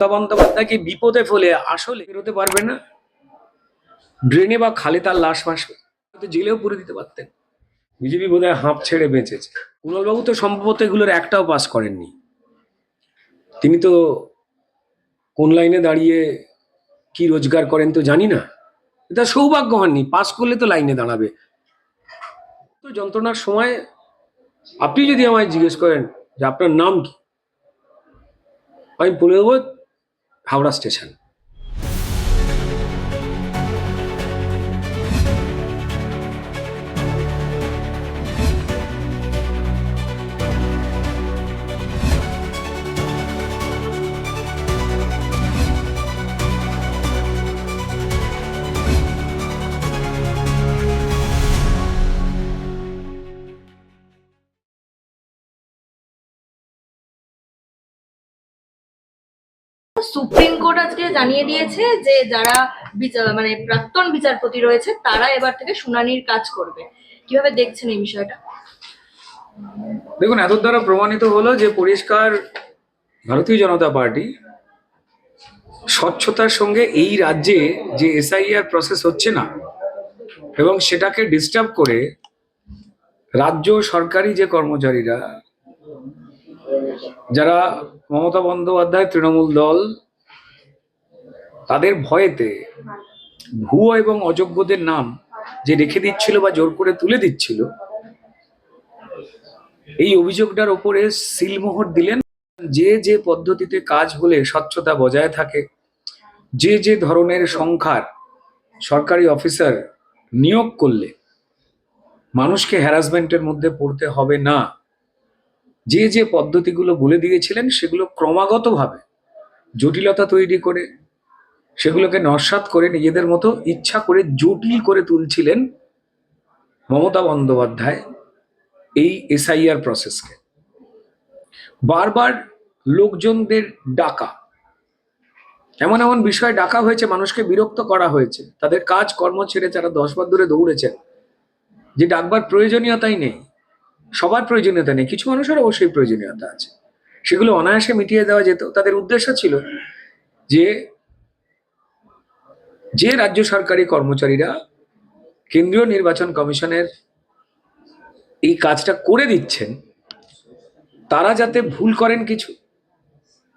মমতা বন্দ্যোপাধ্যায়কে বিপদে ফেলে আসলে বেরোতে পারবে না? ড্রেনে বা খালে তার লাশ ফাঁস জেলেও পুরে দিতে পারতেন। বিজেপি বোধহয় হাঁপ ছেড়ে বেঁচেছে। কুণালবাবু তো সম্ভবত এগুলোর একটাও পাস করেননি। তিনি তো কোন লাইনে দাঁড়িয়ে কি রোজগার করেন তো জানি না। এটা সৌভাগ্য হননি পাস করলে তো লাইনে দাঁড়াবে। তো যন্ত্রণার সময় আপনি যদি আমায় জিজ্ঞেস করেন যে আপনার নাম কি? আমি বলে দেবো হাওড়া স্টেশন। সুপ্রিম কোর্ট আজকে জানিয়ে দিয়েছে যে যারা মানে প্রাক্তন বিচারপতি রয়েছে, তারা এবার থেকে শুনানির কাজ করবে। কীভাবে দেখছেন এই বিষয়টা? দেখুন এত দ্বারা প্রমাণিত হলো যে পরিষ্কার ভারতীয় জনতা পার্টি স্বচ্ছতার সঙ্গে এই রাজ্যে যে এসআইআর প্রসেস হচ্ছে না, এবং সেটাকে ডিস্টার্ব করে রাজ্য সরকারি যে কর্মচারীরা, যারা মমতা বন্দ্যোপাধ্যায়, তৃণমূল দল, তাদের ভয়েতে ভুয়ো এবং অযোগ্যদের নাম যে রেখে দিচ্ছিল বা জোর করে তুলে দিচ্ছিল, এই অভিযোগটার ওপরে সিলমোহর দিলেন যে যে পদ্ধতিতে কাজ হলে স্বচ্ছতা বজায় থাকে, যে যে ধরনের সংখ্যার সরকারি অফিসার নিয়োগ করলে মানুষকে হ্যারাসমেন্টের মধ্যে পড়তে হবে না। যে যে পদ্ধতিগুলো বলে দিয়েছিলেন সেগুলো ক্রমাগতভাবে জটিলতা তৈরি করে সেগুলোকে নস্বাত করে নিজেদের মতো ইচ্ছা করে জটিল করে তুলছিলেন মমতা বন্দ্যোপাধ্যায় এই এসআইআর প্রসেসকে। বারবার লোকজনদের ডাকা, এমন এমন বিষয় ডাকা হয়েছে, মানুষকে বিরক্ত করা হয়েছে, তাদের কাজ কর্ম ছেড়ে যারা দশ বার ধরে দৌড়েছেন, যে ডাকবার প্রয়োজনীয়তাই নেই। সবার প্রয়োজনীয়তা নেই। কিছু মানুষের অবশ্যই প্রয়োজনীয়তা আছে। সেগুলো অনায়াসে মিটিয়ে দেওয়া যেত। তাদের উদ্দেশ্য ছিল যে যে রাজ্য সরকারি কর্মচারীরা কেন্দ্রীয় নির্বাচন কমিশনের এই কাজটা করে দিচ্ছেন, তারা যাতে ভুল করেন কিছু,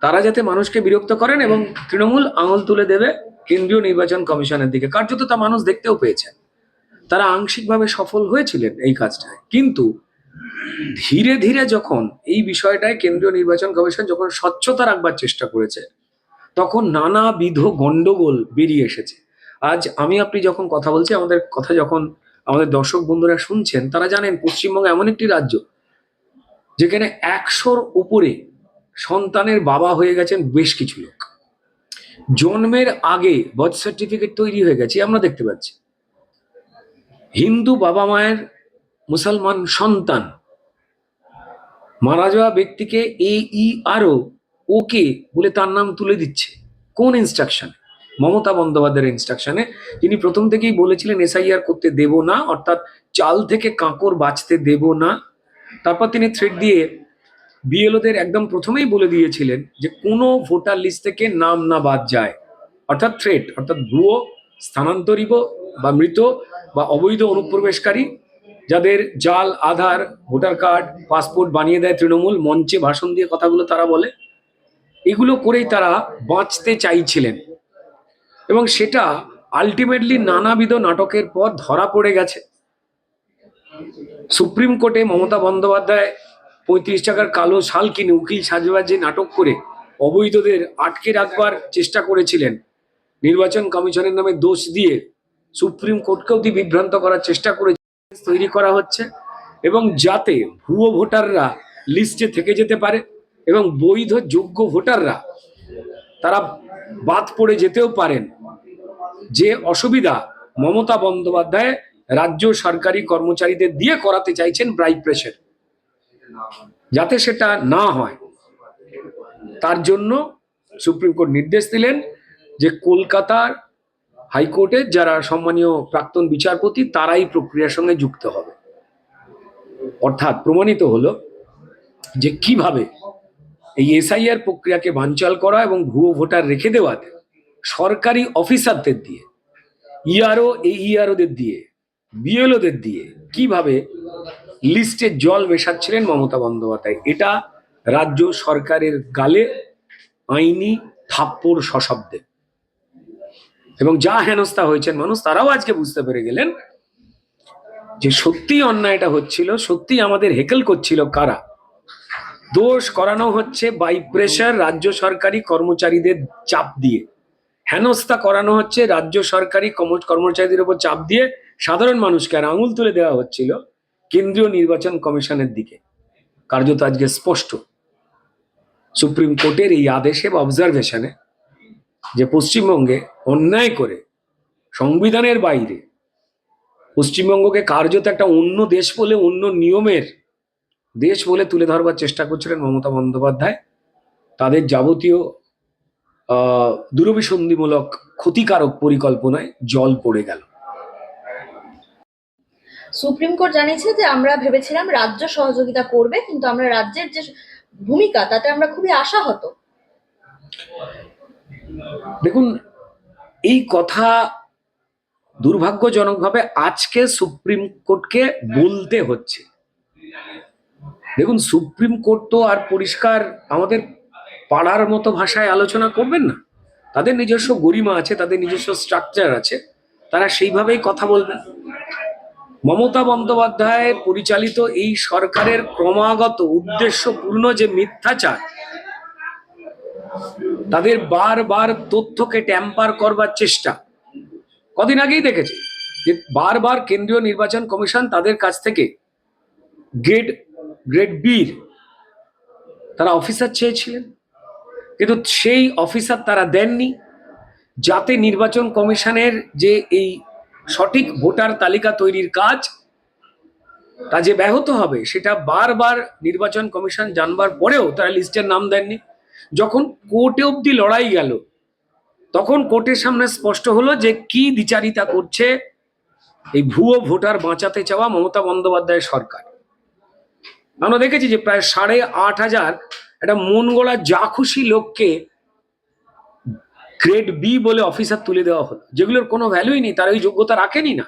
তারা যাতে মানুষকে বিরক্ত করেন এবং তৃণমূল আঙুল তুলে দেবে কেন্দ্রীয় নির্বাচন কমিশনের দিকে। কার্যত তা মানুষ দেখতেও পেয়েছেন। তারা আংশিকভাবে সফল হয়েছিলেন এই কাজটায়। কিন্তু ধীরে ধীরে যখন এই বিষয়টায় কেন্দ্রীয় নির্বাচন কমিশন যখন স্বচ্ছতা রাখবার চেষ্টা করেছে, তখন নানাবিধ গন্ডগোল বেরিয়ে এসেছে। আজ আমি আপনি যখন কথা বলছি, আমাদের কথা যখন আমাদের দর্শক বন্ধুরা শুনছেন, তারা জানেন পশ্চিমবঙ্গ এমন একটি রাজ্য যেখানে একশোর উপরে সন্তানের বাবা হয়ে গেছেন বেশ কিছু লোক। জন্মের আগে বার্থ সার্টিফিকেট তৈরি হয়ে গেছে, আমরা দেখতে পাচ্ছি। হিন্দু বাবা মায়ের মুসলমান সন্তান। মারা যাওয়া ব্যক্তিকে এ ই আরও ওকে বলে তার নাম তুলে দিচ্ছে। কোন ইনস্ট্রাকশন মমতা বন্দ্যোপাধ্যায়ের ইনস্ট্রাকশনে তিনি প্রথম থেকেই বলেছিলেন এসআইআর করতে দেব না, অর্থাৎ চাল থেকে কাঁকর বাঁচতে দেব না। তারপর তিনি থ্রেড দিয়ে বিএলওদের একদম প্রথমেই বলে দিয়েছিলেন যে, কোনো ভোটার লিস্ট থেকে নাম না বাদ যায়। অর্থাৎ থ্রেড অর্থাৎ ভুয়ো, স্থানান্তরিত বা মৃত বা অবৈধ অনুপ্রবেশকারী যাদের জাল, আধার, ভোটার কার্ড, পাসপোর্ট বানিয়ে দেয় তৃণমূল, মঞ্চে ভাষণ দিয়ে কথাগুলো তারা বলে, এগুলো করেই তারা বাঁচতে চাইছিলেন। এবং সেটা আলটিমেটলি নানাবিধ নাটকের পর ধরা পড়ে গেছে। সুপ্রিম কোর্টে মমতা বন্দ্যোপাধ্যায় পঁয়ত্রিশ টাকার কালো শাল কিনে উকিল সাজবার যে নাটক করে অবৈধদের আটকে রাখবার চেষ্টা করেছিলেন, নির্বাচন কমিশনের নামে দোষ দিয়ে সুপ্রিম কোর্টকেও বিভ্রান্ত করার চেষ্টা করে তৈরি করা হচ্ছে এবং যাতে ভুয়ো ভোটাররা লিস্টে থেকে যেতে পারে এবং বৈধ যোগ্য ভোটাররা তারা বাদ পড়ে যেতেও পারেন। যে অসুবিধা মমতা বন্দ্যোপাধ্যায় রাজ্য সরকারি কর্মচারীদের দিয়ে করাতে চাইছেন ব্রাইট প্রেশার যাতে সেটা না হয়। তার জন্য সুপ্রিম কোর্ট নির্দেশ দিলেন যে কলকাতার হাইকোর্টের যারা সম্মানীয় প্রাক্তন বিচারপতি, তারাই প্রক্রিয়ার সঙ্গে যুক্ত হবে। অর্থাৎ প্রমাণিত হলো যে কীভাবে এই এসআইআর প্রক্রিয়াকে বানচাল করা এবং ভুয়ো ভোটার রেখে দেওয়াতে সরকারি অফিসারদের দিয়ে, ইআরও, এই ইআরওদের দিয়ে, বিএলওদের দিয়ে কীভাবে লিস্টে জল মেশাচ্ছিলেন মমতা বন্দ্যোপাধ্যায়? এটা রাজ্য সরকারের গালে আইনি থাপ্পড় সশব্দে। এবং যা হেনস্থা হয়েছেন মানুষ, তারাও আজকে বুঝতে পেরে গেলেন যে সত্যি অন্যায়টা হচ্ছিল সত্যি আমাদের হেকেল করছিল কারা? দোষ করানো হচ্ছে বাই প্রেশার রাজ্য সরকারি কর্মচারীদের চাপ দিয়ে। হেনস্থা করানো হচ্ছে রাজ্য সরকারি কর্ম- কর্মচারীদের উপর চাপ দিয়ে সাধারণ মানুষকে আর আঙুল তুলে দেওয়া হচ্ছিল কেন্দ্রীয় নির্বাচন কমিশনের দিকে। কার্যত আজকে স্পষ্ট। সুপ্রিম কোর্টের এই আদেশে বা অবজারভেশনে যে পশ্চিমবঙ্গে অন্যায় করে সংবিধানের বাইরে। পশ্চিমবঙ্গকে কার্যত একটা অন্য দেশ বলে অন্য নিয়মের দেশ বলে তুলে ধরবার চেষ্টা করছিলেন মমতা বন্দ্যোপাধ্যায়। তাদের যাবতীয় দূরভিসন্ধিমূলক ক্ষতিকারক পরিকল্পনায় জল পড়ে গেল। সুপ্রিম কোর্ট জানিয়েছে যে আমরা ভেবেছিলাম রাজ্য সহযোগিতা করবে কিন্তু আমরা রাজ্যের যে ভূমিকা তাতে আমরা খুবই আশাহত। দেখুন এই কথা দুর্ভাগ্যজনকভাবে আজকে সুপ্রিম কোর্টকে বলতে হচ্ছে। দেখুন, সুপ্রিম কোর্ট তো আর পরিষ্কার আমাদের পাড়ার মতো ভাষায় আলোচনা করবেন না। তাদের নিজস্ব গরিমা আছে, তাদের নিজস্ব স্ট্রাকচার আছে, তারা সেইভাবেই কথা বলবেন। মমতা বন্দ্যোপাধ্যায় পরিচালিত এই সরকারের ক্রমাগত উদ্দেশ্যপূর্ণ যে মিথ্যাচার তাদের বারবার তথ্যকে ট্যাম্পার করবার চেষ্টা। কদিন আগেই দেখেছি যে বারবার কেন্দ্রীয় নির্বাচন কমিশন তাদের কাছ থেকে গ্রেড গ্রেড বির তারা অফিসার চেয়েছিলেন। কিন্তু সেই অফিসার তারা দেননি। যাতে নির্বাচন কমিশনের যে এই সঠিক ভোটার তালিকা তৈরির কাজ তা যে ব্যাহত হবে, সেটা বারবার নির্বাচন কমিশন জানবার পরেও তারা লিস্টের নাম দেননি। যখন কোর্টে অবধি লড়াই গেল, তখন কোর্টের সামনে স্পষ্ট হলো যে কি দ্বিচারিতা করছে এই ভুয়ো ভোটার বাঁচাতে চাওয়া মমতা বন্দ্যোপাধ্যায়ের সরকার। আমরা দেখেছি যে প্রায় সাড়ে আট হাজার একটা মন গড়া যা খুশি লোককে গ্রেড বি বলে অফিসার তুলে দেওয়া হলো, যেগুলোর কোনো ভ্যালুই নেই, তারা ওই যোগ্যতা রাখেনি না।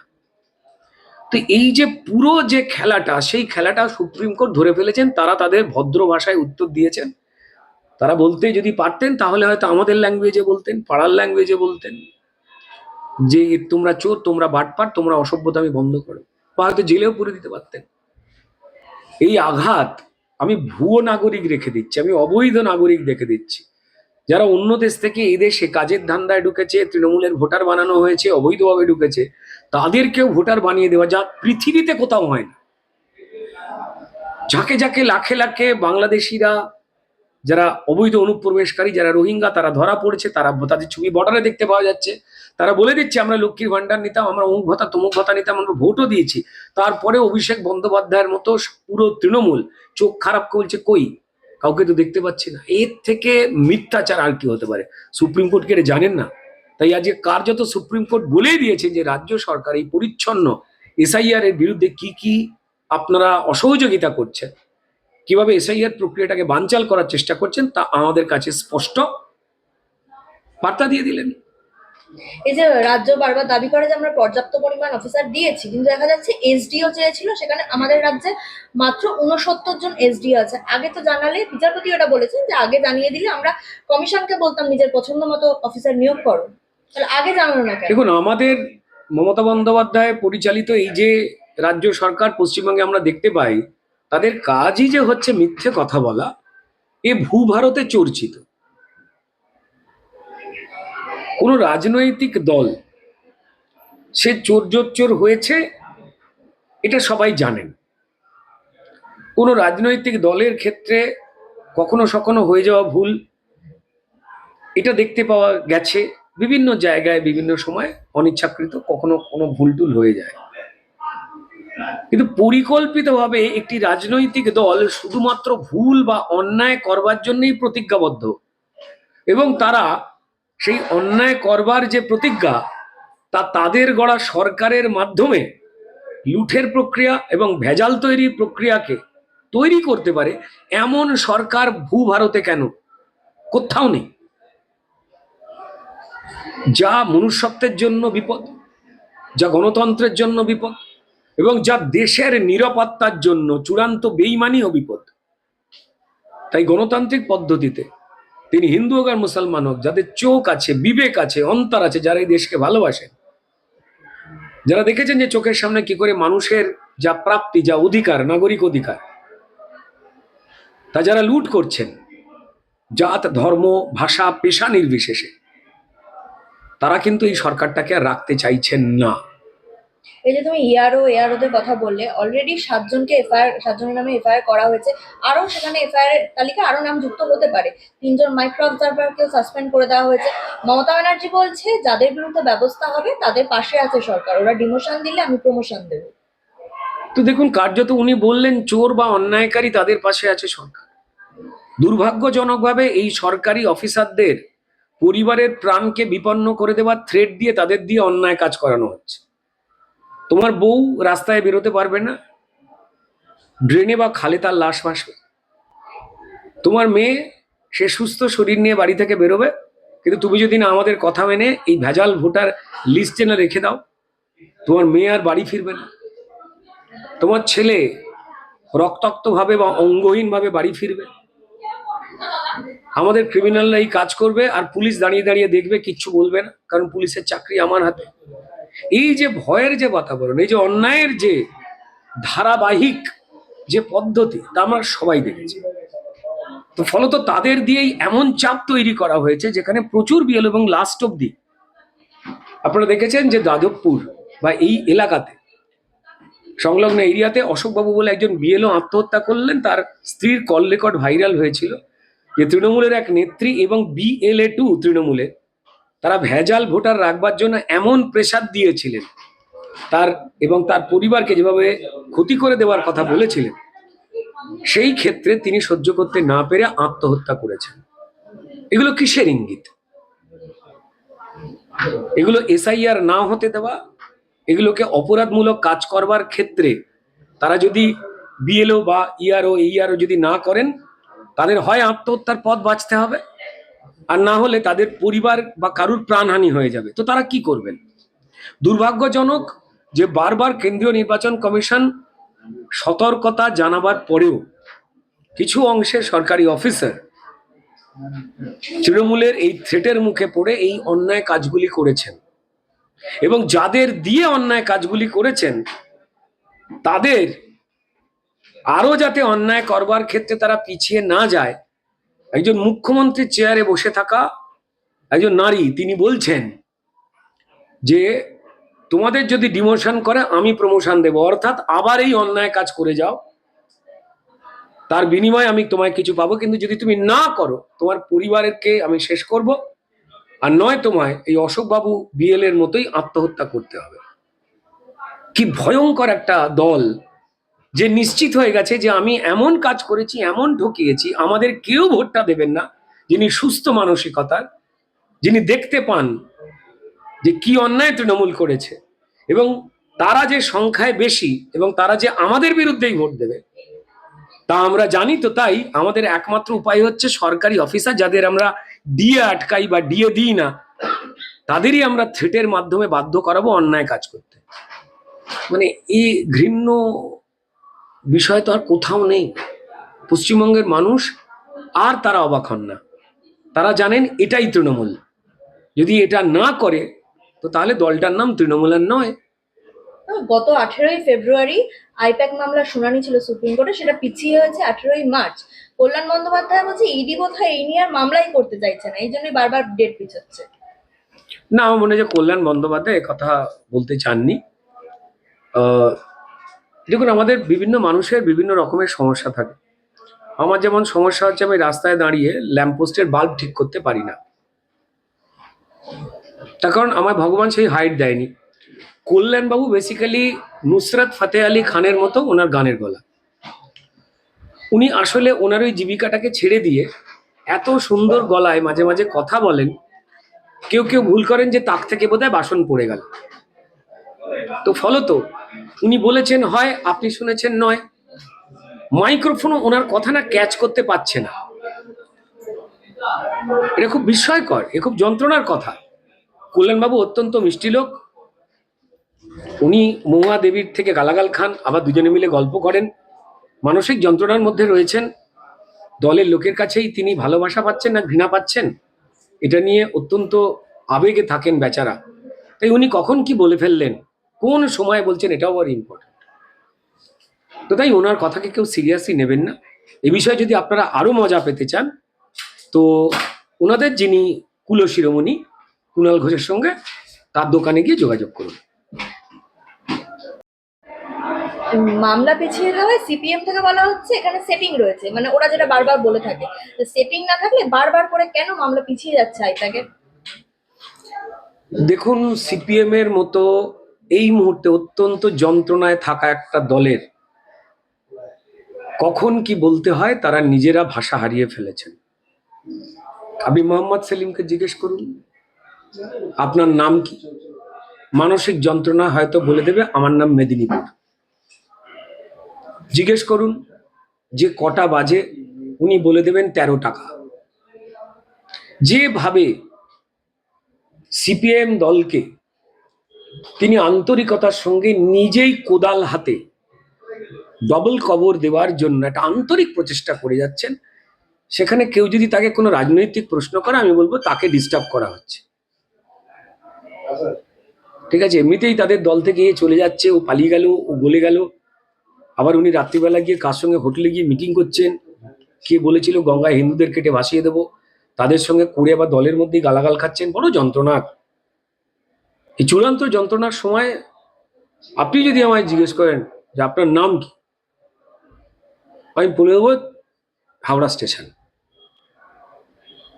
তো এই যে পুরো যে খেলাটা, সেই খেলাটা সুপ্রিম কোর্ট ধরে ফেলেছেন, তারা তাদের ভদ্র ভাষায় উত্তর দিয়েছেন। তারা বলতে যদি পারতেন, তাহলে হয়তো আমাদের ল্যাঙ্গুয়েজে বলতেন, পাড়ার ল্যাঙ্গুয়েজে বলতেন। যে তোমরা চোর, তোমরা বাটপার, তোমরা অসভ্যতা আমি বন্ধ করো। বা হয়তো জেলেও পুরে দিতে পারতেন। এই আঘাত আমি ভুয়ো নাগরিক রেখে দিচ্ছি, আমি অবৈধ নাগরিক রেখে দিচ্ছি। যারা অন্য দেশ থেকে এই দেশে কাজের ধান্দায় ঢুকেছে, তৃণমূলের ভোটার বানানো হয়েছে, অবৈধভাবে ঢুকেছে, তাদেরকেও ভোটার বানিয়ে দেওয়া যা পৃথিবীতে কোথাও হয় না। যাকে যাকে লাখে লাখে বাংলাদেশিরা যারা অবৈধ অনুপ্রবেশকারী, যারা রোহিঙ্গা, তারা ধরা পড়েছে, তারা তাদের ছবি বর্ডারে দেখতে পাওয়া যাচ্ছে। তারা বলে দিচ্ছে, আমরা লক্ষ্মীর ভান্ডার নিতাম, আমরা অমুক ভাতা, তমুক ভাতা নিতাম, আমরা ভোটও দিয়েছি। তারপরে অভিষেক বন্দ্যোপাধ্যায়ের মতো পুরো তৃণমূল চোখ খারাপ করছে কই? কাউকে তো দেখতে পাচ্ছি না। এর থেকে মিথ্যাচার আর কি হতে পারে? সুপ্রিম কোর্ট এটা জানেন না? তাই আজকে কার্যত সুপ্রিম কোর্ট বলেই দিয়েছে যে, রাজ্য সরকার এই পরিচ্ছন্ন এসআইআর এর বিরুদ্ধে কি কি আপনারা অসহযোগিতা করছেন? কীভাবে এসআইআর প্রক্রিয়াটাকে বানচাল করার চেষ্টা করছেন তা আমাদের কাছে স্পষ্ট বার্তা দিয়ে দিলেন। এই যে রাজ্য বারবার দাবি করে যে আমরা পর্যাপ্ত পরিমাণ অফিসার দিয়েছি কিন্তু দেখা যাচ্ছে এসডিও চেয়েছিল সেখানে আমাদের রাজ্যে মাত্র উনসত্তর জন এসডিও আছে। আগে তো জানালে বিচারপতি ওটা বলেছেন যে আগে জানিয়ে দিলে আমরা কমিশনকে বলতাম নিজের পছন্দ মতো অফিসার নিয়োগ করো। তাহলে আগে জানানো না দেখুন আমাদের মমতা বন্দ্যোপাধ্যায় পরিচালিত এই যে রাজ্য সরকার পশ্চিমবঙ্গে আমরা দেখতে পাই তাদের কাজই যে হচ্ছে মিথ্যে কথা বলা, এ ভূ ভারতে চর্চিত। কোন রাজনৈতিক দল সে চোর চোর হয়েছে, এটা সবাই জানেন। কোনো রাজনৈতিক দলের ক্ষেত্রে কখনো সখনো হয়ে যাওয়া ভুল, এটা দেখতে পাওয়া গেছে। বিভিন্ন জায়গায়, বিভিন্ন সময় অনিচ্ছাকৃত কখনো কোনো ভুল টুল হয়ে যায়। কিন্তু পরিকল্পিতভাবে একটি রাজনৈতিক দল শুধুমাত্র ভুল বা অন্যায় করবার জন্যই প্রতিজ্ঞাবদ্ধ। এবং তারা সেই অন্যায় করবার যে প্রতিজ্ঞা, তা তাদের গড়া সরকারের মাধ্যমে লুঠের প্রক্রিয়া এবং ভেজাল তৈরি প্রক্রিয়াকে তৈরি করতে পারে, এমন সরকার ভূ ভারতে কেন? কোথাও নেই। যা মনুষ্যত্বের জন্য বিপদ, যা গণতন্ত্রের জন্য বিপদ এবং যা দেশের নিরাপত্তার জন্য চূড়ান্ত বেইমানি ও বিপদ। তাই গণতান্ত্রিক পদ্ধতিতে তিনি হিন্দু হোক আর মুসলমান হোক, যাদের চোখ আছে, বিবেক আছে, অন্তর আছে, যারা এই দেশকে ভালোবাসেন, যারা দেখেছেন যে চোখের সামনে কি করে মানুষের যা প্রাপ্তি, যা অধিকার, নাগরিক অধিকার, তা যারা লুট করছেন, জাত, ধর্ম, ভাষা, পেশা নির্বিশেষে, তারা কিন্তু এই সরকারটাকে আর রাখতে চাইছেন না। এই যে তুমি ইয়ারও এআরওদের কথা বললে অলরেডি সাতজনকে এফআইআর, সাতজনের নামে এফআইআর করা হয়েছে। আরও সেখানে এফআইআর তালিকা আরও নাম যুক্ত হতে পারে। তিনজন মাইক্রো অবজারভারকেও সাসপেন্ড করে দেওয়া হয়েছে। মমতা ব্যানার্জি বলছে, যাদের বিরুদ্ধে ব্যবস্থা হবে, তাদের পাশে আছে সরকার। ওরা ডিমোশন দিলে আমি প্রমোশন দেবো। তো দেখুন, কার্যত উনি বললেন, চোর বা অন্যায়কারী তাদের পাশে আছে সরকার। দুর্ভাগ্যজনকভাবে এই সরকারি অফিসারদের পরিবারের প্রাণকে বিপন্ন করে দেওয়ার থ্রেড দিয়ে, তাদের দিয়ে অন্যায় কাজ করানো হচ্ছে। তোমার বউ রাস্তায় বেরোতে পারবে না। ড্রেনে বা খালে তার লাশ ভাসবে। তোমার মেয়ে, সে সুস্থ শরীর নিয়ে বাড়ি থেকে বেরোবে। কিন্তু তুমি যদি না আমাদের কথা মেনে এই ভেজাল ভোটার লিস্টে না রেখে দাও, তোমার মেয়ে আর বাড়ি ফিরবে না। তোমার ছেলে রক্তাক্তভাবে বা অঙ্গহীনভাবে বাড়ি ফিরবে। আমাদের ক্রিমিনালরা এই কাজ করবে আর পুলিশ দাঁড়িয়ে দাঁড়িয়ে দেখবে, কিচ্ছু বলবে না। কারণ পুলিশের চাকরি আমার হাতে। এই যে ভয়ের যে বাতাবরণ, এই যে অন্যায়ের যে ধারাবাহিক যে পদ্ধতি, তা আমরা সবাই দেখেছি। তো ফলত তাদের দিয়েই এমন চাপ তৈরি করা হয়েছে, যেখানে প্রচুর বিএল এবং লাস্ট অব্দি আপনারা দেখেছেন যে যাদবপুর বা এই এলাকাতে, সংলগ্ন এরিয়াতে অশোকবাবু বলে একজন বিএলও আত্মহত্যা করলেন, তার স্ত্রীর কল রেকর্ড ভাইরাল হয়েছিল। যে তৃণমূলের এক নেত্রী এবং বিএলএ টু তৃণমূলে তারা ভেজাল ভোটার রাখবার জন্য এমন প্রেসার দিয়েছিলেন। তার এবং তার পরিবারকে যেভাবে ক্ষতি করে দেওয়ার কথা বলেছিলেন, সেই ক্ষেত্রে তিনি সহ্য করতে না পেরে আত্মহত্যা করেছেন। এগুলো কিসের ইঙ্গিত? এগুলো এসআইআর না হতে দেওয়া, এগুলোকে অপরাধমূলক কাজ করবার ক্ষেত্রে তারা যদি বিএলও বা ইআরও ইআরও যদি না করেন, তাদের হয় আত্মহত্যার পথ বাঁচতে হবে? আর না হলে তাদের পরিবার বা কারুর প্রাণহানি হয়ে যাবে। তো তারা কি করবেন? দুর্ভাগ্যজনক যে বারবার কেন্দ্রীয় নির্বাচন কমিশন সতর্কতা জানাবার পরেও কিছু অংশের সরকারি অফিসার তৃণমূলের এই থ্রেটের মুখে পড়ে এই অন্যায় কাজগুলি করেছেন। এবং যাদের দিয়ে অন্যায় কাজগুলি করেছেন, তাদের আরও যাতে অন্যায় করবার ক্ষেত্রে তারা পিছিয়ে না যায় একজন মুখ্যমন্ত্রীর চেয়ারে বসে থাকা একজন নারী, তিনি বলছেন যে, তোমাদের যদি ডিমোশন করে, আমি প্রমোশন দেব। অর্থাৎ আবার এই অন্যায় কাজ করে যাও। তার বিনিময়ে আমি তোমায় কিছু পাবো। কিন্তু যদি তুমি না করো, তোমার পরিবারকে আমি শেষ করব। আর নয় তোমায় এই অশোকবাবু বিএল এর মতোই আত্মহত্যা করতে হবে। কি ভয়ঙ্কর একটা দল যে নিশ্চিত হয়ে গেছে যে আমি এমন কাজ করেছি, এমন ঠকিয়েছি আমাদের কেউ ভোটটা দেবেন না, যিনি সুস্থ মানসিকতার, যিনি দেখতে পান যে কি অন্যায় তৃণমূল করেছে এবং তারা যে সংখ্যায় বেশি এবং তারা যে আমাদের বিরুদ্ধেই ভোট দেবে, তা আমরা জানি তো তাই, আমাদের একমাত্র উপায় হচ্ছে সরকারি অফিসার যাদের আমরা দিয়ে আটকাই বা দিয়ে দিই না, তাদেরই আমরা থ্রেটের মাধ্যমে বাধ্য করাবো অন্যায় কাজ করতে। মানে এই ঘৃণ্য বিষয় তো আর কোথাও নেই। পশ্চিমবঙ্গের মানুষ আর তারা অবাক হন না। তারা জানেন এটাই তৃণমূল। যদি এটা না করে তো তাহলে দলটার নাম তৃণমূলের নয়। গত আঠেরোই ফেব্রুয়ারি আইপ্যাক মামলার শুনানি ছিল সুপ্রিম কোর্টে সেটা পিছিয়ে হয়েছে আঠেরোই মার্চ। কল্যাণ বন্দ্যোপাধ্যায় বলছে ইডি বোধহয় এই নিয়ে আর মামলাই করতে চাইছে না এই জন্যই বারবার ডেট পিছাচ্ছে। না আমার মনে হয় যে কল্যাণ বন্দ্যোপাধ্যায় কথা বলতে চাননি। দেখুন, আমাদের বিভিন্ন মানুষের বিভিন্ন রকমের সমস্যা থাকে। আমার যেমন সমস্যা হচ্ছে, আমি রাস্তায় দাঁড়িয়ে ল্যাম্পপোস্টের বাল্ব ঠিক করতে পারি না। তার কারণ আমার ভগবান সেই হাইট দেয়নি। কল্যাণবাবু বেসিক্যালি নুসরাত ফাতে আলী খানের মতো ওনার গানের গলা। উনি আসলে ওনার ওই জীবিকাটাকে ছেড়ে দিয়ে এত সুন্দর গলায় মাঝে মাঝে কথা বলেন, কেউ কেউ ভুল করেন যে তাক থেকে বোধহয় বাসন পড়ে গেল। তো ফলত উনি বলেছেন, হয়, আপনি শুনেছেন নয়। মাইক্রোফোনও ওনার কথা না ক্যাচ করতে পারছে না। এটা খুব বিস্ময়কর, এ খুব যন্ত্রণার কথা। কল্যাণবাবু অত্যন্ত মিষ্টি লোক। উনি মহুয়া দেবীর থেকে গালাগাল খান, আবার দুজনে মিলে গল্প করেন। মানসিক যন্ত্রণার মধ্যে রয়েছেন। দলের লোকের কাছেই তিনি ভালোবাসা পাচ্ছেন না, ঘৃণা পাচ্ছেন। এটা নিয়ে অত্যন্ত আবেগে থাকেন বেচারা। তাই উনি কখন কি বলে ফেললেন? কোন সময় বলছেন এটাও আর ইম্পর্টেন্ট তো তাই ওনার কথাকে কেউ সিরিয়াসলি নেবেন না। এ বিষয়ে যদি আপনারা আরও মজা পেতে চান তো ওনাদের যিনি কুল শিরোমণি কুণাল ঘোষের সঙ্গে তার দোকানে গিয়ে যোগাযোগ করুন। মামলা পিছিয়ে দেওয়ায় সিপিএম থেকে বলা হচ্ছে এখানে সেটিং রয়েছে। মানে ওরা যেটা বারবার বলে থাকে সেটিং না থাকলে বারবার করে কেন মামলা পিছিয়ে যাচ্ছে আইতাকে? দেখুন সিপিএম এর মতো এই মুহূর্তে অত্যন্ত যন্ত্রণায় থাকা একটা দলের কখন কি বলতে হয়, তারা নিজেরা ভাষা হারিয়ে ফেলেছেন। আপনি মোহাম্মদ সেলিমকে জিজ্ঞেস করুন। আপনার নাম কি? মানসিক যন্ত্রণা হয়তো বলে দেবে, আমার নাম মেদিনীপুর। জিজ্ঞেস করুন, যে কটা বাজে, উনি বলে দেবেন তেরো টাকা। যেভাবে সিপিএম দলকে তিনি আন্তরিকতার সঙ্গে নিজেই কোদাল হাতে ডবল কবর দেওয়ার জন্য একটা আন্তরিক প্রচেষ্টা করে যাচ্ছেন। সেখানে কেউ যদি তাকে কোনো রাজনৈতিক প্রশ্ন করে, আমি বলব তাকে ডিস্টার্ব করা হচ্ছে। ঠিক আছে, এমনিতেই তাদের দল থেকে চলে যাচ্ছে, ও পালিয়ে গেল, ও বলে গেল। আবার উনি রাত্রিবেলা গিয়ে কার সঙ্গে হোটেলে গিয়ে মিটিং করছেন, কে বলেছিল গঙ্গায় হিন্দুদের কেটে ভাসিয়ে দেবো। তাদের সঙ্গে করে আবার দলের মধ্যেই গালাগাল খাচ্ছেন, বড় যন্ত্রণার এই চূড়ান্ত যন্ত্রণার সময় আপনি যদি আমায় জিজ্ঞেস করেন যে আপনার নাম কি, আমি বলে দেবো হাওড়া স্টেশন।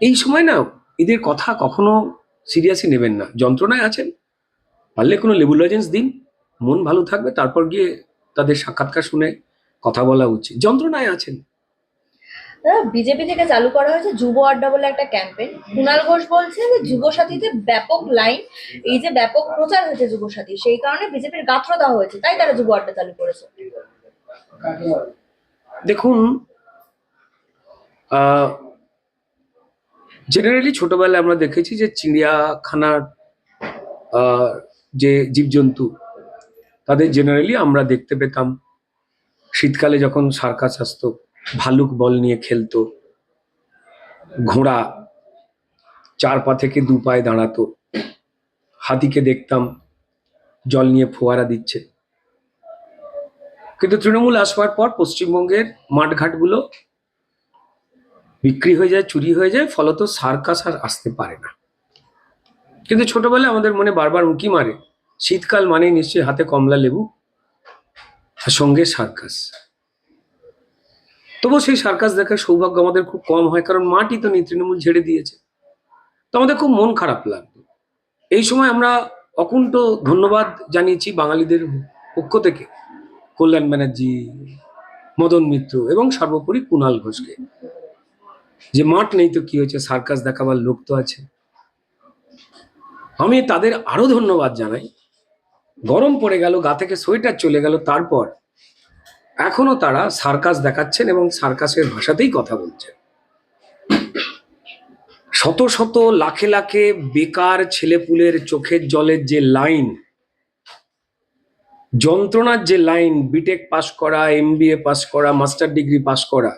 এই সময় না এদের কথা কখনো সিরিয়াসলি নেবেন না। যন্ত্রণায় আছেন, পারলে কোনো লেবু লজেন্স দিন, মন ভালো থাকবে, তারপর গিয়ে তাদের সাক্ষাৎকার শুনে কথা বলা উচিত। যন্ত্রণায় আছেন। বিজেপি থেকে চালু করা হয়েছে যুব আড্ডা বলে একটা ক্যাম্পেইন কুণাল ঘোষ বলছে যে যুব সাথীতে ব্যাপক লাইন এই যে ব্যাপক প্রচার হয়েছে যুব সাথী, সেই কারণে বিজেপির গাত্রতা হয়েছে, তাই তারা যুব আড্ডা চালু করেছে। দেখুন জেনারেলি ছোটবেলায় আমরা দেখেছি যে চিড়িয়াখানার যে জীবজন্তু, তাদের জেনারেলি আমরা দেখতে পেতাম। শীতকালে যখন সার্কাস আসতো ভালুক বল নিয়ে খেলতো। ঘোড়া চার পা থেকে দু পায়ে দাঁড়াতো। হাতিকে দেখতাম জল নিয়ে ফোয়ারা দিচ্ছে। কিন্তু তৃণমূল আসবার পর পশ্চিমবঙ্গের মাঠঘাটগুলো বিক্রি হয়ে যায়, চুরি হয়ে যায়, ফলত সার্কাস আর আসতে পারে না। কিন্তু ছোটবেলায় আমাদের মনে বারবার উঁকি মারে, শীতকাল মানেই নিশ্চয়ই হাতে কমলা লেবু আর সঙ্গে সার্কাস। তবু সেই সার্কাস দেখার সৌভাগ্য আমাদের খুব কম হয়, কারণ মাটি তো তৃণমূল ঝেড়ে দিয়েছে। তো আমাদের খুব মন খারাপ লাগতো। এই সময় আমরা অকুণ্ঠ ধন্যবাদ জানিয়েছি বাঙালিদের পক্ষ থেকে, কল্যাণ ব্যানার্জি, মদন মিত্র এবং সর্বোপরি কুণাল ঘোষকে। যে মাঠ নেই তো কি হয়েছে, সার্কাস দেখাবার লোক তো আছে। আমি তাদের আরও ধন্যবাদ জানাই। গরম পড়ে গেল, গা থেকে সোয়েটার চলে গেল, তারপর এখনও তারা সার্কাস দেখাচ্ছেন এবং সার্কাসের ভাষাতেই কথা বলছেন। শত শত লাখে লাখে বেকার ছেলেপুলের চোখের জলের যে লাইন, যন্ত্রণার যে লাইন বিটেক পাস করা এমবিএ পাস করা, মাস্টার ডিগ্রি পাস করা,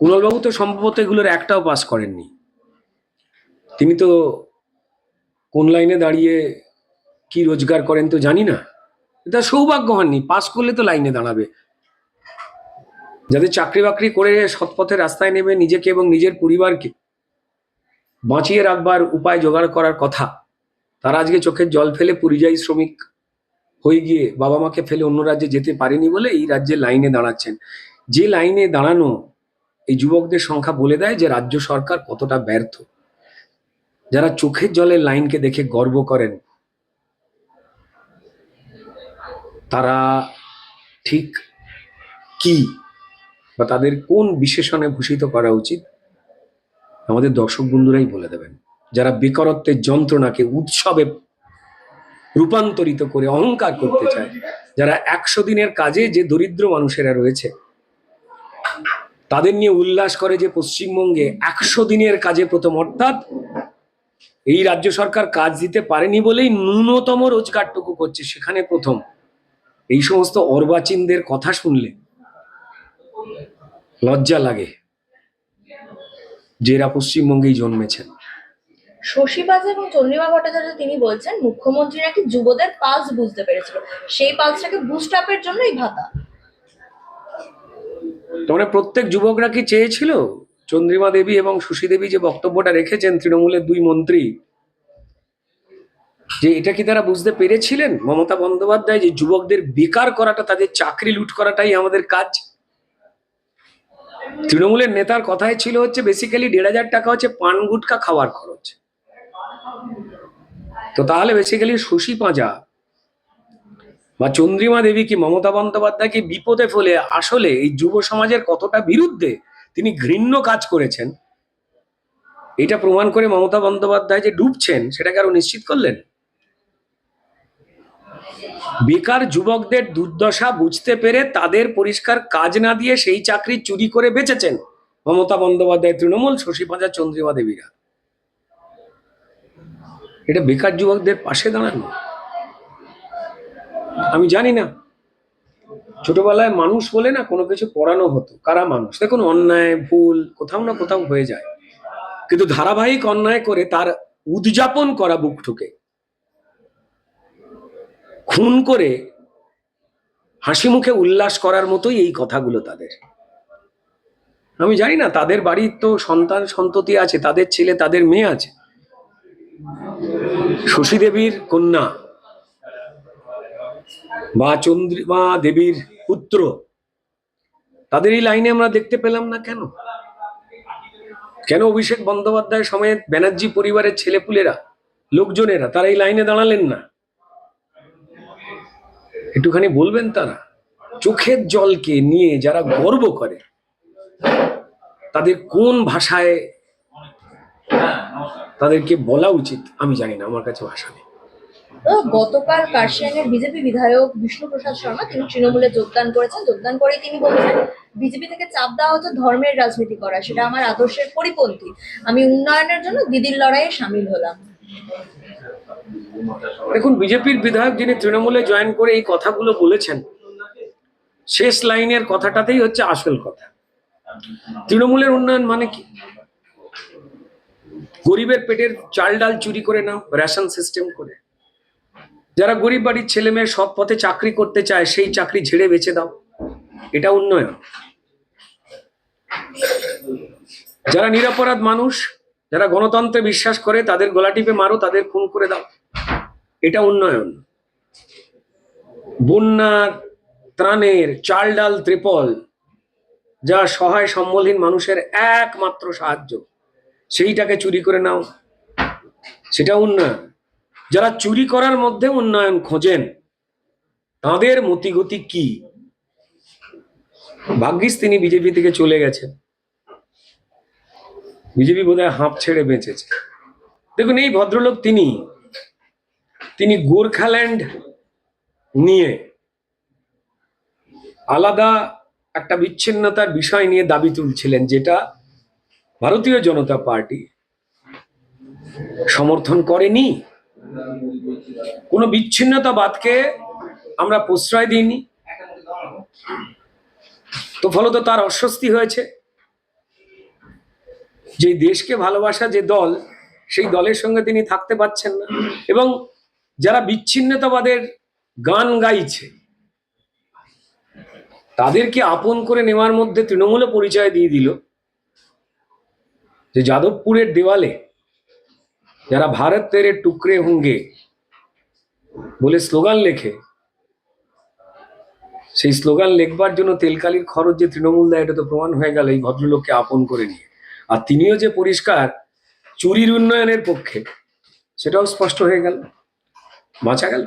কুণালবাবু তো সম্ভবত এগুলোর একটাও পাস করেননি। তিনি তো কোন লাইনে দাঁড়িয়ে কি রোজগার করেন তো জানি না। এটা সৌভাগ্য হননি, পাস করলে তো লাইনে দাঁড়াবে। যাদের চাকরি বাকরি করে সৎপথে রাস্তায় নেবে নিজেকে এবং নিজের পরিবারকে বাঁচিয়ে রাখবার উপায় জোগাড় করার কথা, তারা আজকে চোখের জল ফেলে পরিযায়ী শ্রমিক হয়ে গিয়ে বাবা মাকে ফেলে অন্য রাজ্যে যেতে পারেনি বলে এই রাজ্যে লাইনে দাঁড়াচ্ছেন। যে লাইনে দাঁড়ানো এই যুবকদের সংখ্যা বলে দেয় যে রাজ্য সরকার কতটা ব্যর্থ। যারা চোখের জলের লাইনকে দেখে গর্ব করেন, তারা ঠিক কি বা তাদের কোন বিশেষণে ভূষিত করা উচিত, আমাদের দর্শক বন্ধুরাই বলে দেবেন। যারা বেকারত্বের যন্ত্রণাকে উৎসবে রূপান্তরিত করে অহংকার করতে চায়, যারা একশো দিনের কাজে যে দরিদ্র মানুষেরা রয়েছে, তাদের নিয়ে উল্লাস করে যে পশ্চিমবঙ্গে একশো দিনের কাজে প্রথম, অর্থাৎ এই রাজ্য সরকার কাজ দিতে পারেনি বলেই ন্যূনতম রোজগারটুকু করছে সেখানে প্রথম। এই সমস্ত অর্বাচীনদের কথা শুনলে লজ্জা লাগে যে এরা পশ্চিমবঙ্গেই জন্মেছেন। শশীবাজ এবং চন্দ্রিমা ভট্টাচার্য তিনি বলছেন মুখ্যমন্ত্রী নাকি যুবদের পালস বুঝতে পেরেছিল? সেই পালসটাকে বুস্ট আপের জন্য এই ভাতা। তোমরা প্রত্যেক যুবকরা কি চেয়েছিল? চন্দ্রিমা দেবী এবং সুশী দেবী যে বক্তব্যটা রেখেছেন তৃণমূলের দুই মন্ত্রী যে এটা কি তারা বুঝতে পেরেছিলেন? মমতা বন্দ্যোপাধ্যায় যে যুবকদের বেকার করাটা তাদের চাকরি লুট করাটাই আমাদের কাজ? তৃণমূলের নেতার কথাই ছিল হচ্ছে বেসিক্যালি দেড় হাজার টাকা হচ্ছে পান গুটকা খাওয়ার খরচ। তো তাহলে বেসিক্যালি শশী পাঁজা বা চন্দ্রিমা দেবী কি মমতা বন্দ্যোপাধ্যায়কে বিপদে ফেলে আসলে এই যুব সমাজের কতটা বিরুদ্ধে তিনি ঘৃণ্য কাজ করেছেন? এটা প্রমাণ করে মমতা বন্দ্যোপাধ্যায় যে ডুবছেন, সেটাকে আরও নিশ্চিত করলেন? বেকার যুবকদের দুর্দশা বুঝতে পেরে তাদের পরিষ্কার কাজ না দিয়ে সেই চাকরি চুরি করে বেঁচেছেন মমতা বন্দ্যোপাধ্যায়, তৃণমূল, শশী পাঁজা, চন্দ্রিমা দেবীরা। এটা বেকার যুবকদের পাশে দাঁড়ানো। আমি জানি না। ছোটবেলায় মানুষ বলে না, কোনো কিছু পড়ানো হতো। কারা মানুষ? দেখুন, অন্যায়, ভুল, কোথাও না কোথাও হয়ে যায়। কিন্তু ধারাবাহিক অন্যায় করে তার উদযাপন করা বুক ঠুকে খুন করে হাসি মুখে উল্লাস করার মতোই এই কথাগুলো তাদের। আমি জানি না, তাদের বাড়ির তো সন্তান সন্ততি আছে, তাদের ছেলে, তাদের মেয়ে আছে। শশী দেবীর কন্যা বা চন্দ্রিমা দেবীর পুত্র, তাদের এই লাইনে আমরা দেখতে পেলাম না কেন? কেন অভিষেক বন্দ্যোপাধ্যায় সমেত ব্যানার্জি পরিবারের ছেলেপুলেরা, লোকজনেরা, তারা এই লাইনে দাঁড়ালেন না? একটুখানি বলবেন তারা? চোখের জলকে নিয়ে যারা গর্ব করে, তাদের কোন ভাষায় তাদেরকে বলা উচিত? আমি জানি না, আমার কাছে ভাষা নেই। গতকাল কার্শিয়াংয়ের বিজেপি বিধায়ক বিষ্ণু প্রসাদ শর্মা, তিনি তৃণমূলে যোগদান করেছেন। যোগদান করে তিনি বলেছেন, বিজেপি থেকে চাপ দেওয়া হতো ধর্মের রাজনীতি করা, সেটা আমার আদর্শের পরিপন্থী। আমি উন্নয়নের জন্য দিদির লড়াইয়ে সামিল হলাম। দেখুন, বিজেপির বিধায়ক যিনি তৃণমূলে জয়েন করে এই কথাগুলো বলেছেন, শেষ লাইনের কথাটাতেই হচ্ছে আসল কথা। তৃণমূলের উন্নয়ন মানে কি? গরিবের পেটের চাল ডাল চুরি করে নাও, রেশন সিস্টেম করে। যারা গরিব বাড়ির ছেলে মেয়ে সৎ পথে চাকরি করতে চায়, সেই চাকরি ঝেড়ে বেচে দাও। এটা উন্নয়ন। যারা নিরাপরাধ মানুষ যারা গণতন্ত্রে বিশ্বাস করে, তাদের গলা টিপে মারো, তাদের খুন করে দাও। এটা উন্নয়ন। বন্যার ত্রাণের চাল ডাল ত্রিপল, যা সহায় সম্বলহীন মানুষের একমাত্র সাহায্য, সেইটাকে চুরি করে নাও। সেটা উন্নয়ন। যারা চুরি করার মধ্যে উন্নয়ন খোঁজেন, তাদের মতিগতি কি? ভাগ্যিস তিনি বিজেপি থেকে চলে গেছেন। বিজেপি বোধহয় হাঁপ ছেড়ে বেঁচেছে। দেখুন, এই ভদ্রলোক তিনি। তিনি গোর্খাল্যান্ড নিয়ে আলাদা একটা বিচ্ছিন্নতার বিষয় নিয়ে দাবি তুলছিলেন, যেটা ভারতীয় জনতা পার্টি সমর্থন করেনি। কোনো বিচ্ছিন্নতাবাদকে আমরা প্রশ্রয় দিইনি। তো ফলত তার অস্বস্তি হয়েছে। যে দেশকে ভালোবাসা যে দল, সেই দলের সঙ্গে তিনি থাকতে পারছেন না। এবং যারা বিচ্ছিন্নতাবাদের গান গাইছে, তাদেরকে আপন করে নেওয়ার মধ্যে তৃণমূলে পরিচয় দিয়ে দিল যে যাদবপুরের দেওয়ালে যারা ভারত তেরে টুকরে হোঙ্গে বলে স্লোগান লেখে, সেই স্লোগান লেখবার জন্য তেলকালির খরচ যে তৃণমূল দেয়, এটা তো প্রমাণ হয়ে গেল এই ভদ্রলোককে আপন করে নিয়ে। আর তিনিও যে পরিষ্কার চুরির উন্নয়নের পক্ষে, সেটাও স্পষ্ট হয়ে গেল, বাঁচা গেল।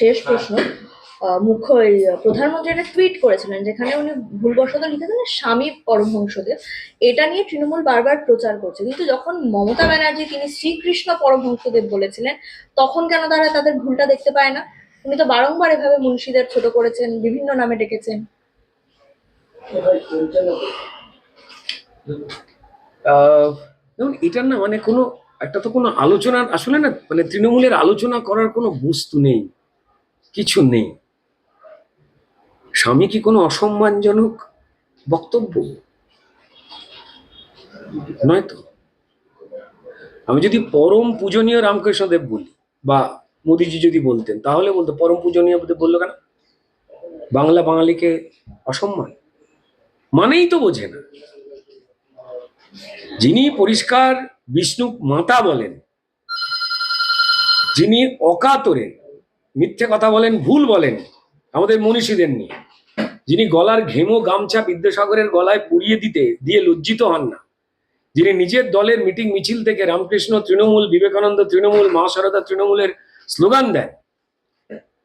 শেষ প্রশ্ন। মুখ্য প্রধানমন্ত্রী একটা টুইট করেছিলেন, যেখানে উনি ভুলবশত লিখেছিলেন স্বামী পরমহংসদেব, এটা নিয়ে তৃণমূল বারবার প্রচার করছে। কিন্তু যখন মমতা ব্যানার্জি, তিনি শ্রীকৃষ্ণ পরমহংসদেব বলেছিলেন, তখন কেন তারা তাদের ভুলটা দেখতে পায় না? উনি তো বারংবার এভাবে মুন্সিদের ছোট করেছেন, বিভিন্ন নামে ডেকেছেন। দেখুন, এটার না মানে কোনো, একটা তো কোনো আলোচনার আসলে না মানে তৃণমূলের আলোচনা করার কোনো বস্তু নেই, কিছু নেই। স্বামী কি কোনো অসম্মানজনক বক্তব্য? নয় তো? আমি যদি পরম পূজনীয় রামকৃষ্ণদেব বলি, বা মোদিজি যদি বলতেন, তাহলে বলতো, পরম পূজনীয় বলল কেন? বাংলা বাঙালিকে অসম্মান? মানেই তো বোঝে না। যিনি পরিষ্কার বিষ্ণু মাতা বলেন, যিনি অকাতরে মিথ্যে কথা বলেন, ভুল বলেন, আমাদের মনীষীদের নিয়ে, যিনি গলার ঘেমো গামছা বিদ্যাসাগরের গলায় পুড়িয়ে দিতে, দিয়ে লজ্জিত হন না, যিনি নিজের দলের মিটিং মিছিল থেকে রামকৃষ্ণ তৃণমূল, বিবেকানন্দ তৃণমূল, মা সারদা তৃণমূলের স্লোগান দেন,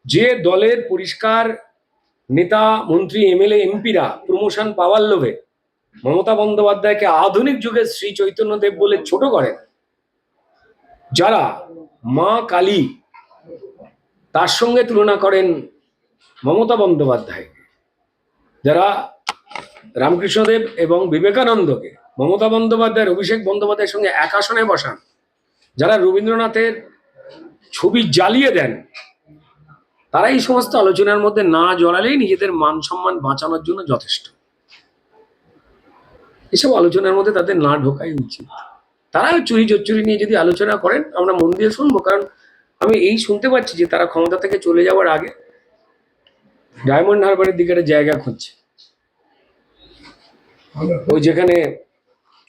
যে দলের পরিষ্কার নেতা, মন্ত্রী, এমএলএ, এমপিরা প্রমোশন পাওয়ার লোভে মমতা বন্দ্যোপাধ্যায়কে আধুনিক যুগের শ্রী চৈতন্যদেব বলে ছোট করেন যারা মা কালী তার সঙ্গে তুলনা করেন মমতা বন্দ্যোপাধ্যায়। যারা রামকৃষ্ণদেব এবং বিবেকানন্দকে, মমতা বন্দ্যোপাধ্যায়ের, অভিষেক বন্দ্যোপাধ্যায়ের সঙ্গে এক আসনে বসান, যারা রবীন্দ্রনাথের ছবি জ্বালিয়ে দেন, তারা এই সমস্ত আলোচনার মধ্যে না জড়ালেই নিজেদের মান সম্মান বাঁচানোর জন্য যথেষ্ট। এসব আলোচনার মধ্যে তাদের না ঢোকাই উচিত। তারা চুরি চচ্চুরি নিয়ে যদি আলোচনা করেন আমরা মন দিয়ে শুনব কারণ আমি এই শুনতে পাচ্ছি যে তারা ক্ষমতা থেকে চলে যাওয়ার আগে ডায়মন্ড হারবারের দিকে একটা জায়গা খুঁজছে। ওই যেখানে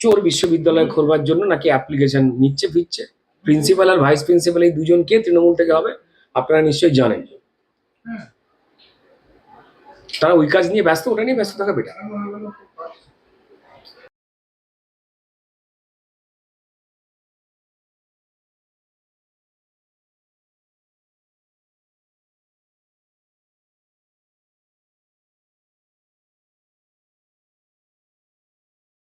চোর বিশ্ববিদ্যালয় খোলবার জন্য নাকি অ্যাপ্লিকেশন নিচ্ছে ফিরছে। প্রিন্সিপাল আর ভাইস প্রিন্সিপাল এই দুজন কে তৃণমূল থেকে হবে আপনারা নিশ্চয়ই জানেন। তারা ওই কাজ নিয়ে ব্যস্ত ওটা নিয়ে ব্যস্ত থাকা বেটার।